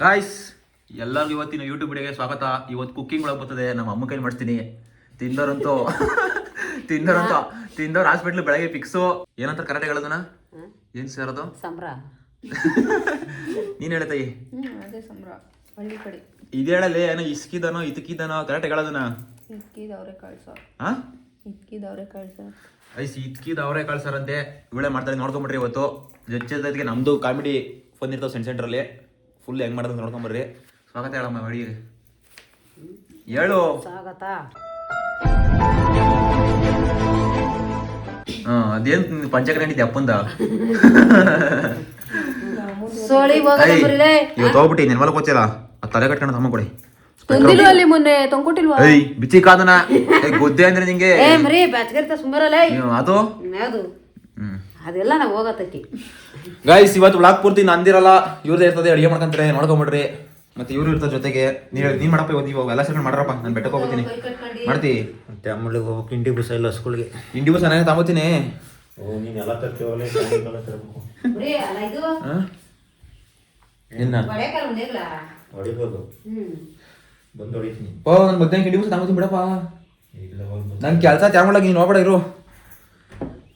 Guys ಎಲ್ಲರಿಗೂ ಇವತ್ತಿನ YouTube ವಿಡಿಯೋಗೆ ಸ್ವಾಗತ. ಇವತ್ತು ಕುಕ್ಕಿಂಗ್ ಒಳಗೆ ಬರ್ತದೆ. ನಮ್ಮ ಅಮ್ಮ ಕೈ ಮಾಡ್ತೀನಿ ತಿಂದರಂತೂ ತಿಂದರಂತ ತಿಂದವ್ರು ಹಾಸ್ಪಿಟ್ಲ್ ಬೆಳಗ್ಗೆ ಫಿಕ್ಸು ಏನಂತ ಕರೆಕ್ಟ್ ಹೇಳೋದನ್ನ? ಏನು ಸರ್ ಅದು? ಸಂಬ್ರ. ನೀನು ಹೇಳ್ತಾಯಿ ಹ್ಮ್ ಅದೇ ಸಂಬ್ರ. ಹಳ್ಳಿ ಕಡೆ. ಇದು ಹೇಳಲ್ಲ ಏನೋ ಇಸ್ಕಿದನೋ ಇತ್ಕಿದನೋ ಕರೆಕ್ಟ್ ಹೇಳೋದನ್ನ? ಇಕ್ಕಿದವ್ರೆ ಕಳ್ಸ ಹಾ ಇಕ್ಕಿದವ್ರೆ ಕಳ್ಸ ಐಸ್ ಇತ್ಕಿದ ಅವರೇ ಕಳ್ಸಾರಂತೆ ಇವಳೆ ಮಾಡ್ತಾರೆ ನೋಡ್ಕೊಂಬಿಟ್ರಿ ಇವತ್ತು. ಜೊತೆಗೆ ನಮ್ದು ಕಾಮಿಡಿ ಫೋನ್ ಇರ್ತಾವೆ ಸೆಂಟ್ ಸೆಂಟ್ರಲ್ಲಿ ಫುಲ್ ಹೆಂಗ್ ಮಾಡೋದು ನೋಡ್ಕೊಂಬರ್ರಿ. ಸ್ವಾಗತ ಹೇಳಮ್ಮ ಅಡಿಗೆ ಹೇಳು. ಸ್ವಾಗತ. ಹಾ ಅದೇನ್ ಪಂಚಕರಣಿ ಅಪ್ಪಂದ? ಸೋಳಿ ಇವತ್ತು ಹೋಗ್ಬಿಟ್ಟಿ ನಿನ್ ಮಲಕ್ ಹೋಗ್ತಿಲ್ಲ ಆ ತಲೆ ಕಟ್ಕೊಂಡು ತಮ್ಮ ಕೊಡಿ ತಂದಿಲ್ವಾ ಅಲ್ಲಿ ಮೊನ್ನೆ ಬಿಚ್ಚಿ ಕಾದನ. ಗೊದ್ದೆ ಅಂದ್ರೆ ನಿಂಗೆ. ಏ ಮರಿ ಬ್ಯಾಚ್ಗಿರ್ತ ಸುಮ್ಮರಲ್ಲ. ನೀವು ಅದು? ಅದೆಲ್ಲ ನಾವು ಹೋಗತೈತಿ ಗೈಸ್ ಇವತ್ತು ಬ್ಲಾಗ್ ಪೂರ್ತಿ ನಂದಿರಲ್ಲ. ಇವ್ರದೇ ಇರ್ತದೆ ಅಡಿಗೆ ಮಾಡ್ಕೊಂತಾರೆ ನೋಡ್ಕೊಂಬಿಡ್ರಿ. ಮತ್ತೆ ಇವ್ರು ಇರ್ತದೆ ಜೊತೆಗೆ. ನೀನು ನೀನ್ ಮಾಡಪ್ಪ ಇವತ್ತು ಇವಾಗ ಎಲ್ಲ ಸೇರ್ಕೊಂಡು ಮಾಡ್ರಪ್ಪ. ನಾನು ಬೆಟ್ಟಕ್ಕೆ ಹೋಗ್ತೀನಿ ಮಾಡ್ತಿ? ಮತ್ತೆ ಅಮ್ಮಳಿಗೆ ಹೋಗಕ್ಕೆ ಇಂಡಿ ಬಸ್ ಇಲ್ಲ ಸ್ಕೂಲ್ಗೆ. ಇಂಡಿ ಬಸ್ ನಾನೇ ತಗೋತೀನಿ. ಓ ನೀನು ಮಧ್ಯಾಹ್ನ ಇಂಡಿ ಬಸ್ ತಗೋತೀನಿ ಬಿಡಪ್ಪ. ನನ್ನ ಕೆಲಸ ನನ್ ಮಾಡಕ್ಕೆ ನೀನು ನೋಡ್ಬೇಡ ಇರು.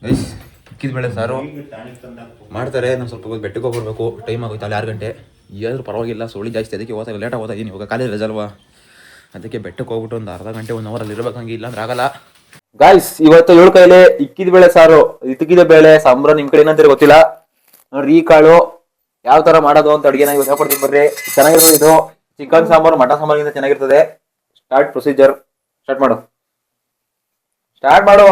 ಗೈಸ್ ಇಕ್ಕಿದ ಬೇಳೆ ಸಾರು ಮಾಡ್ತಾರೆ ನಾನು ಸ್ವಲ್ಪ ಬೆಟ್ಟಕ್ಕೆ ಹೋಗ್ಬರ್ಬೇಕು ಟೈಮ್ ಆಗೋಯ್ತು ಅಲ್ಲಿ ಆರು ಗಂಟೆ. ಏನಾದ್ರು ಪರವಾಗಿಲ್ಲ ಸೋಳಿ ಜಾಸ್ತಿ ಅದಕ್ಕೆ ಹೋದಾಗ ಲೇಟ್ ಓದ್ತಾ ಇದೀನಿ ಇವಾಗ ಕಾಲೇಜ್ ರಜಲ್ವಾ ಅದಕ್ಕೆ ಬೆಟ್ಟಕ್ಕೆ ಹೋಗ್ಬಿಟ್ಟು ಒಂದು ಅರ್ಧ ಗಂಟೆ ಒಂದು ಅವರಲ್ಲಿ ಅಲ್ಲಿ ಇಲ್ಲ ಅಂದ್ರೆ ಆಗಲ್ಲ. ಗಾಯ್ಸ್ ಇವತ್ತು ಏಳು ಕೈಲೆ ಇಕ್ಕಿದ ಬೇಳೆ ಸಾರು ಇಕ್ಕಿದ ಬೇಳೆ ಸಾಂಬ್ರ ನಿಮ್ ಕಡೆ ಏನಂತಾರೆ ಗೊತ್ತಿಲ್ಲ. ನೋಡ್ರಿ ಈ ಕಾಳು ಯಾವ ತರ ಮಾಡೋದು ಅಂತ ಅಡುಗೆನ ಇವತ್ತು ಹೇಳ್ಕೊಡ್ತೀನಿ ಬರ್ರಿ. ಚೆನ್ನಾಗಿರ್ತದೆ ಇದು. ಚಿಕನ್ ಸಾಂಬಾರು ಮಟನ್ ಸಾಂಬಾರಿಗಿಂತ ಚೆನ್ನಾಗಿರ್ತದೆ. ಸ್ಟಾರ್ಟ್ ಪ್ರೊಸೀಜರ್ ಸ್ಟಾರ್ಟ್ ಮಾಡು. ಸ್ಟಾರ್ಟ್ ಮಾಡು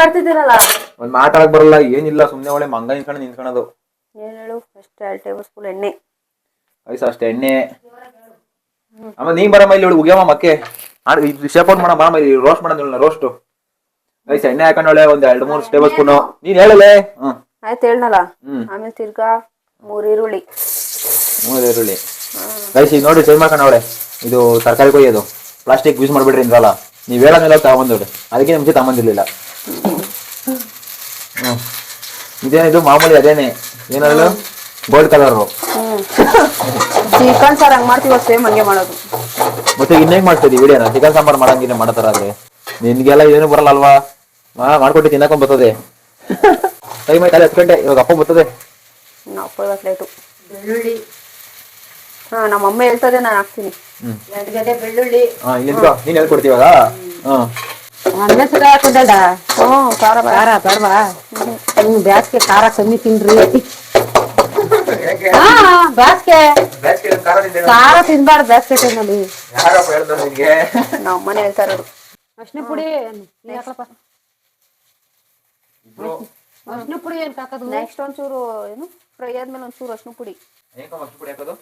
ಮಾಡ್ತಿದ್ದೀರಲ್ಲ. ಒಂದ್ ಮಾತಾಡಕ್ ಬರಲ್ಲ ಏನಿಲ್ಲ ಸುಮ್ನೆ ಒಳ್ಳೆ ಮಂಗ ನಿಂತ್ಕೊಂಡು ನಿಂತ್ಕೊಳ್ಳೋದು ಏನ್ ಹೇಳು ಫಸ್ಟ್ ಎರಡು ಟೇಬಲ್ ಸ್ಪೂನ್ ಎಣ್ಣೆ. ಐಸ್ ಅಷ್ಟೇ ಎಣ್ಣೆ. ಆಮೇಲೆ ನೀನ್ ಬರಮ್ಮ ಇಲ್ಲಿ ಉಗ್ಯಮ್ಮ ಮಕ್ಕೆ. ಶೇಪ್ ಔಟ್ ಮಾಡಮ್ಮ ಬಾರಮ್ಮ ಇಲ್ಲಿ ರೋಸ್ಟ್ ಮಾಡೋಣ ರೋಸ್ಟ್ ಐಸ್ ಎಣ್ಣೆ ಹಾಕೊಂಡೊಳೆ ಒಂದ್ ಎರಡು ಮೂರು ಟೇಬಲ್ ಸ್ಪೂನು ನೀನ್ ಹೇಳಲೆ? ಹ್ಮ್. ಆಯ್ತು ಹೇಳನಲ್ಲ? ಹ್ಮ್. ಆಮೇಲೆ ತಿರ್ಗಾ ಮೂರ್ ಈರುಳ್ಳಿ. ಮೂರು ಈರುಳ್ಳಿ. ಗೈಸ್ ಈಗ ನೋಡಿ ಚೇಂಜ್ ಮಾಡ್ಕೊಂಡವಳೆ ಇದು ತರಕಾರಿ ಕೊಯ್ಯೋದು. ಪ್ಲಾಸ್ಟಿಕ್ ಯೂಸ್ ಮಾಡ್ಬಿಡ್ರಿ ಇಂದ್ರಲ್ಲ ನೀವ್ ಹೇಳೋದ್ಮೇಲೆ ತಗೊಂಬಂದವ್ರೆ ಅದಕ್ಕೆ ಮುಂಚೆ ತಗೊಂಬಂದಿರ್ಲಿಲ್ಲ ಹ್ಮ್. ಇದೇನಿದು? ಮಾಮೂಲಿ ಅದೇನೆ. ಏನಾದ್ರು ಗೋಲ್ಡ್ ಕಲರು ಹ್ಮ್ ಚಿಕನ್ ಸಾರ್ ಹಂಗ್ ಮಾಡ್ತೀವ ಸೇಮ್ ಹಂಗೆ ಮಾಡೋದು. ಮತ್ತೆ ಇನ್ನೇಗ್ ಮಾಡ್ತೀವಿ ವಿಡಿಯೋನ? ಚಿಕನ್ ಸಾಂಬಾರ್ ಮಾಡಂಗಿಲ್ಲ ಮಾಡತಾರ ಆದ್ರೆ. ನಿನ್ಗೆಲ್ಲ ಏನು ಬರಲ್ಲ ಅಲ್ವಾ ಹಾ ಮಾಡ್ಕೊಟ್ಟಿ ತಿನ್ನಕೊಂಡ್ ಬರ್ತದೆ. ಟೈಮ್ ಆಯ್ತಲ್ಲ ಹತ್ತು ಗಂಟೆ ಇವಾಗ ಅಪ್ಪ ಬರ್ತದೆ. ಲೇಟು ಬೆಳ್ಳುಳ್ಳಿ ಹಾ ನಮ್ಮ ಅಮ್ಮ ಹೇಳ್ತದೆ ನಾನು ಹಾಕ್ತೀನಿ. ಹ್ಮ್. ಎರಡು ಗಡ್ಡೆ ಬೆಳ್ಳುಳ್ಳಿ. ಹಾ ಇಲ್ಲಿ ನೀನ್ ಹೇಳ್ಕೊಡ್ತೀವಾಗ ಹಾ. ಅನ್ನ ಸುದ ಹಾಕೊಂಡಲ್ಲ ಹ್ಞೂ ಖಾರ ಬೇಡ. ಖಾರ ಬೇಡವಾ ಹ್ಮ್ ಬ್ಯಾಸ್ಗೆ ಖಾರ ಕಮ್ಮಿ ತಿನ್ರಿ. ಹಾ ಬ್ಯಾಸ್ಗೆ. ಖಾರ ತಿನ್ಬಾರ್ದು ಬ್ಯಾಸ್ಗೆ ಟೈಮಲ್ಲಿ. ಯಾರಪ್ಪ ಹೇಳ್ತಾರೆ ನಿನ್ಗೆ ನಮ್ಮ ಅಮ್ಮನೇ ಹೇಳ್ತಾ ಇರೋದು. ಅರ್ಶಿನ ಪುಡಿ ನೀ ಹಾಕಪ್ಪ ಅರ್ಶಿನ ಪುಡಿ ಏನ್ ಹಾಕೋದು? ನೆಕ್ಸ್ಟ್ ಒಂಚೂರು ಏನು? ಫ್ರೈ ಆದ್ಮೇಲೆ ಒಂಚೂರು ಅರ್ಶಿನ ಪುಡಿ. ಹೆಂಗಮ್ಮ ಅಷ್ಟು ಪುಡಿ ಹಾಕೋದು?